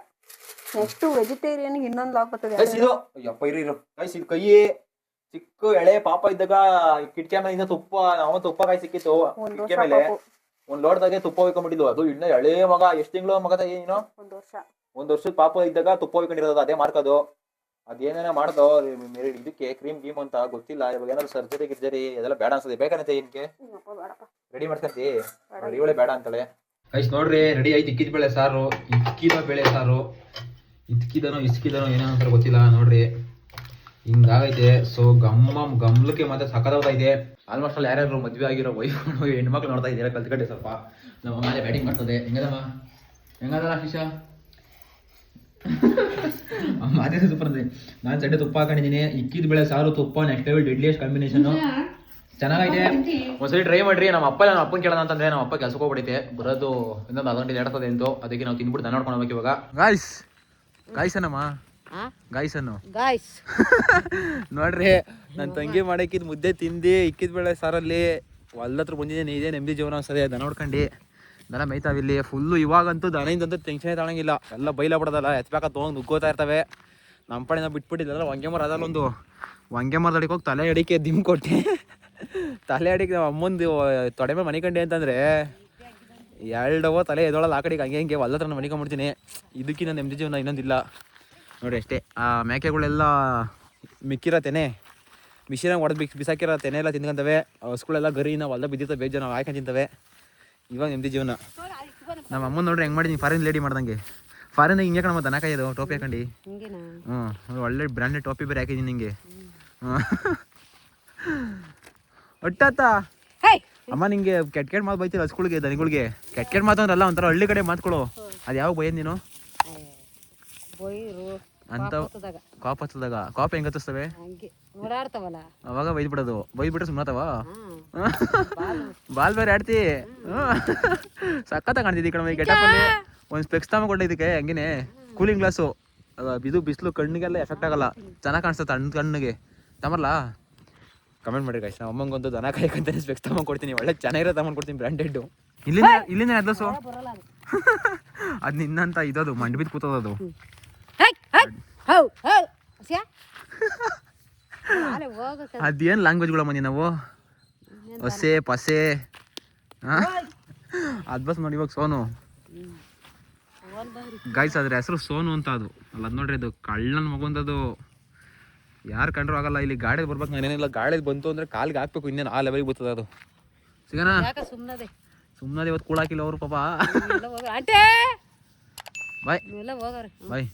ನೆಕ್ಸ್ಟ್ ವೆಜಿಟೇರಿಯನ್ ಇನ್ನೊಂದು ಲಾಕ್ ಬರ್ತದೆ. ಗೈಸ್ ಇದು ಅಯ್ಯಪ್ಪ ಇರು ಇರು. ಗೈಸ್ ಇದು ಕೈ ಚಿಕ್ಕ ಎಳೆ ಪಾಪ ಇದ್ದಾಗ ಕಿಟಕಿ ಇನ್ನ ತುಪ್ಪ ನಾವು ತುಪ್ಪ ಕಾಯಿ ಸಿಕ್ಕಿತ್ತು. ಒಂದ್ ಕಿಟಕಿ ವರ್ಷ ಮೇಲೆ ಪಾಪು. ಒಂದ್ ಲೋಟದಾಗೆ ತುಪ್ಪ ಹೋಯ್ಕೊಂಡ್ಬಿಟ್ಟಿದ್ವು ಅದು ಇನ್ನ ಎಳೆ ಮಗ ಎಷ್ಟ್ ತಿಂಗಳು ಮಗದ ಏನು ಒಂದ್ ವರ್ಷ. ಒಂದ್ ವರ್ಷದ ಪಾಪ ಇದ್ದಾಗ ತುಪ್ಪ ಹೋಯ್ಕೊಂಡಿರೋದು ಅದೇ ಮಾರ್ಕೋದು ಅದೇನೇನ ಮಾಡ್ದೋ ಮೇರೆ ಇದಕ್ಕೆ ಕ್ರೀಮ್ ಗೀಮ್ ಅಂತ ಗೊತ್ತಿಲ್ಲ. ಇವಾಗ ಏನಾದ್ರು ಸರ್ಜರಿ ಗಿರ್ಜರಿ ಅದೆಲ್ಲ ಬೇಡ ಅನ್ಸದೆ ಬೇಕಂತ ಏನ್ಕೆ ರೆಡಿ ಬೇಡಪ್ಪ. ರೆಡಿ ಒಳ್ಳೆ ಇವಳೆ ಬೇಡ ಅಂತಾಳೆ. ಕೈಸ್ ನೋಡ್ರಿ ರೆಡಿ ಆಯ್ತು. ಇಕ್ಕಿದ ಬೇಳೆ ಸಾರು. ಇಕ್ಕಿದ ಬೇಳೆ ಸಾರು. ಇದ್ಕಿದನೋ ಇಸ್ಕಿದನೋ ಏನೋ ಅಂತಾರೆ ಗೊತ್ತಿಲ್ಲ ನೋಡ್ರಿ. ಹಿಂಗಾಗೈತೆ. ಸೊ ಗಮ್ಮ ಗಮ್ಲಕ್ಕೆ ಮತ್ತೆ ಇದೆ ಆಲ್ಮೋಸ್ಟ್ ಅಲ್ಲಿ ಯಾರ್ಯಾರು ಮದ್ವೆ ಆಗಿರೋ ವೈಫ್ ಹೆಣ್ಮಕ್ಳು ನೋಡ್ತಾ ಇದ್ದೀರಾ ಕಲ್ತ್ಕಡೆ ಸ್ವಲ್ಪ. ನಮ್ಮ ಮೇಲೆ ಬ್ಯಾಟಿಂಗ್ ಮಾಡ್ತದೆ. ಹೆಂಗದಮ್ಮ? ಹೆಂಗದ ಶಿಶಾ ಮಾತೇ ಸೂಪರ್ ಅಂದ್ರೆ ನಾನು ಚಡ್ಡೆ ತುಪ್ಪ ಹಾಕೊಂಡಿದ್ದೀನಿ. ಇಕ್ಕಿದ ಬೆಳೆ ಸಾರು ತುಪ್ಪ ನೆಕ್ಸ್ಟ್ ಲೆವೆಲ್ ಡೆಡ್ಲಿಯಸ್ಟ್ ಕಾಂಬಿನೇಷನ್ ಚೆನ್ನಾಗೈತೆ. ಒಂದ್ಸರಿ ಟ್ರೈ ಮಾಡ್ರಿ. ನಮ್ಮ ಅಪ್ಪ ನಮ್ಮ ಅಪ್ಪನ ಕೇಳೋಣ ಅಂತಂದ್ರೆ ನಮ್ಮ ಅಪ್ಪ ಕೆಲಸಕ್ಕೆ ಹೋಗ್ಬಿಡೈತೆ. ಬರೋದು ಇನ್ನೊಂದು ಅದೊಂದು ಗಂಟೆ ಇರ್ತದೆ ಅಂತ. ಅದಕ್ಕೆ ನಾವು ತಿನ್ಬಿಟ್ಟು ದನ ನೋಡ್ಕೊಂಡು ಹೋಗ್ಬೇಕು ಇವಾಗ. ಗಾಯ್ಸ್ ಹ್ಮ್ ಅನ್ನಮ್ಮ ಗಾಯ್ಸ್. ನೋಡ್ರಿ ನನ್ನ ತಂಗಿ ಮಾಡಕ್ಕಿದ್ ಮುದ್ದೆ ತಿಂದು ಇಕ್ಕಿದ ಬೇಳೆ ಸಾರಲ್ಲಿ ಹೊಲ್ದತ್ರ ಬಂದಿದ್ದೀನಿ ಇದೇ ನೆಮ್ಮದಿ ಜೀವನ ಸರಿ ದನ ನೋಡ್ಕೊಂಡು. ದನ ಮೇಯ್ತಾವಿಲ್ಲಿ ಫುಲ್ಲು ಇವಾಗಂತೂ ದನಿಂದಂತೂ ಟೆನ್ಷನ್ ತಗೊಳಂಗಿಲ್ಲ ಎಲ್ಲ ಬೈಲ ಬಿಡೋದಲ್ಲ ಎತ್ಬೇಕಾ ತೊಗೊಂಡು ನುಗ್ಗೋತಾ ಇರ್ತವೆ. ನಮ್ಮ ಪಡೆ ನಾವು ಬಿಟ್ಬಿಟ್ಟಿದ್ದಲ್ಲ ವಂಗೆ ಮರ ಅದಲ್ಲ ಒಂದು. ಹೊಂಗೆ ಮರದ ಅಡಿಗೆ ಹೋಗಿ ತಲೆ ಅಡಿಕೆ ದಿಮ್ ಕೊಟ್ಟೆ. ತಲೆ ಅಡಿಕೆ ನಮ್ಮ ಅಮ್ಮಂದು ತೊಡೆ ಮೇಲೆ ಮನಿಕಂಡೆ ಅಂತಂದ್ರೆ ಎರಡವ ತಲೆ ಎದೊಳಲ್ಲ ಆ ಕಡೆಗೆ ಹಂಗೆ ಹಿಂಗೆ ಹೊಲ್ದ ಹತ್ರ ಮನಿಕೊಂಡ್ಬಿಡ್ತೀನಿ ಇದಕ್ಕಿಂತ ನೆಮ್ಮದಿ ಜೀವನ ಇನ್ನೊಂದಿಲ್ಲ ನೋಡಿ ಅಷ್ಟೇ. ಆ ಮೇಕೆಗಳೆಲ್ಲ ಮಿಕ್ಕಿರೋ ತೆನೆ ಮಿಷಿನಾಗ ಹೊಡೆದು ಬಿಕ್ ಬಿಸಾಕಿರೋ ತೆನೆ ಎಲ್ಲ ತಿನ್ಕೊಂತವೆ ಹಸ್ಗಳೆಲ್ಲ ಗರಿನ ಹೊಲ್ದ ಬಿದ್ದಿರ್ತವೆ ಬೇಜ ನಾವು ಹಾಕೊಂಡು ತಿಂತವೆ. ಇವಾಗ ನೆಮ್ಮದಿ ಜೀವನ. ನಮ್ಮ ಅಮ್ಮನ ನೋಡ್ರಿ ಹೆಂಗೆ ಮಾಡಿದ್ದೀನಿ ಫಾರಿನ್ ಲೇಡಿ ಮಾಡ್ದಂಗೆ. ಫಾರಿನ್ ಹಿಂಗೆ ಕಣ ದನ ಕಾಯೋದು ಟೋಪಿ ಹಾಕೊಂಡು. ಹ್ಞೂ ಒಳ್ಳೆ ಬ್ರ್ಯಾಂಡೆಡ್ ಟೋಪಿ ಬೇರೆ ಹಾಕಿದ್ದೀನಿ ನಿಂಗೆ. ಹ್ಞೂ ಒಟ್ಟಾತ? ಹೇ ಅಮ್ಮ ನಿಂಗೆ ಕೆಟ್ಟ ಕೆಟ್ಟ ಮಾತು ಬೈತಿಲ್ಲ ಹಸ್ಗಳಿಗೆ ದನಿಗಳಿಗೆ? ಕೆಟ್ಟ ಕೆಟ್ಟ ಮಾತು ಅಂದ್ರಲ್ಲ ಒಂಥರ ಹಳ್ಳಿ ಕಡೆ ಮಾತ್ಕೊಳ್ಳೋ ಅದು ಯಾವಾಗ ಬೈಯೋದು ನೀನು? ಅಂತ ಕಾಪ್ ಹತ್ತದಾಗ. ಕಾಪ್ ಹೆಂಗ್ ಹತ್ತಿಸ್ತವೆ? ಅವಾಗ ಬೈದ್ ಬಿಡೋದು ಬೈದ್ ಬಿಟ್ರೆ ಸುಮ್ಮನತವ ಬಾಲ್ ಬೇರೆ ಆಡ್ತಿ. ಸಖತ್ತ ಕಾಣ್ತಿದ್ದಿ ಕಣ ಗೆಟಪಲ್ಲಿ ಒಂದು ಸ್ಪೆಕ್ಸ್ ತಮ್ಮ ಕೊಟ್ಟೆ ಇದಕ್ಕೆ ಹಂಗೇನೆ. Cooling glass. ಇದು ಬಿಸಿಲು ಕಣ್ಣಿಗೆಲ್ಲ ಎಫೆಕ್ಟ್ ಆಗಲ್ಲ. ಚೆನ್ನಾಗಿ ಕಾಣಿಸ್ತದೆ ತಣ್ಣ ಕಣ್ಣಿಗೆ. ತಮರ್ಲಾ? ಕಮೆಂಟ್ ಮಾಡಿ ಗಾಯ್ಸ್ ನಮ್ಮ ಅಮ್ಮಂಗೊಂದು ದನ ಕಾಯಕಂತಾನೆ ಸ್ಪೆಕ್ಸ್ ತಗೊಂಡು ಕೊಡ್ತೀನಿ. ಒಳ್ಳೆ ಚೆನ್ನಾಗಿರೋ ತಗೊಂಡು ಕೊಡ್ತೀನಿ ಬ್ರ್ಯಾಂಡೆಡ್ ಇಲ್ಲಿಂದ ಇಲ್ಲಿಂದ ಬರಲ್ಲ ಅದು. ನಿನ್ನಂತ ಇದದು ಮಂಡಿ ಬಿದ್ದು ಕೂತದದು ಅದೇನು ಲ್ಯಾಂಗ್ವೇಜ್ಗಳಮ್ಮ ನೀ ನಾವು ಹೊಸೆ ಪಸೆ ಅದ್ಬಸ್ ನೋಡಿ ಇವಾಗ ಸೋನು. ಗಾಯ್ಸ್ ಅದ್ರ ಹೆಸರು ಸೋನು ಅಂತ ಅದು. ಅಲ್ಲ ಅದು ನೋಡ್ರಿ ಅದು ಕಳ್ಳನ ಮಗುಂದದು. ಯಾರು ಕಂಡ್ರು ಆಗಲ್ಲ ಇಲ್ಲಿ ಗಾಡಿ ಬರ್ಬೇಕು ನಾನೇನಿಲ್ಲ ಗಾಡಿ ಬಂತು ಅಂದ್ರೆ ಕಾಲಿಗೆ ಹಾಕ್ಬೇಕು ಇನ್ನೇನು ಆ ಲೆವೆಲ್ಗೆ ಬರ್ತದೆ ಅದು. ಸಿಗೋಣ? ಸುಮ್ಮನದೇ ಸುಮ್ಮನದೆ ಸುಮ್ಮನೆ ಇವತ್ತು ಕೂಳಾಕಿಲ್ಲ ಅವರು ಪಾಪ. ಬಾಯ್. ಬಾಯ್.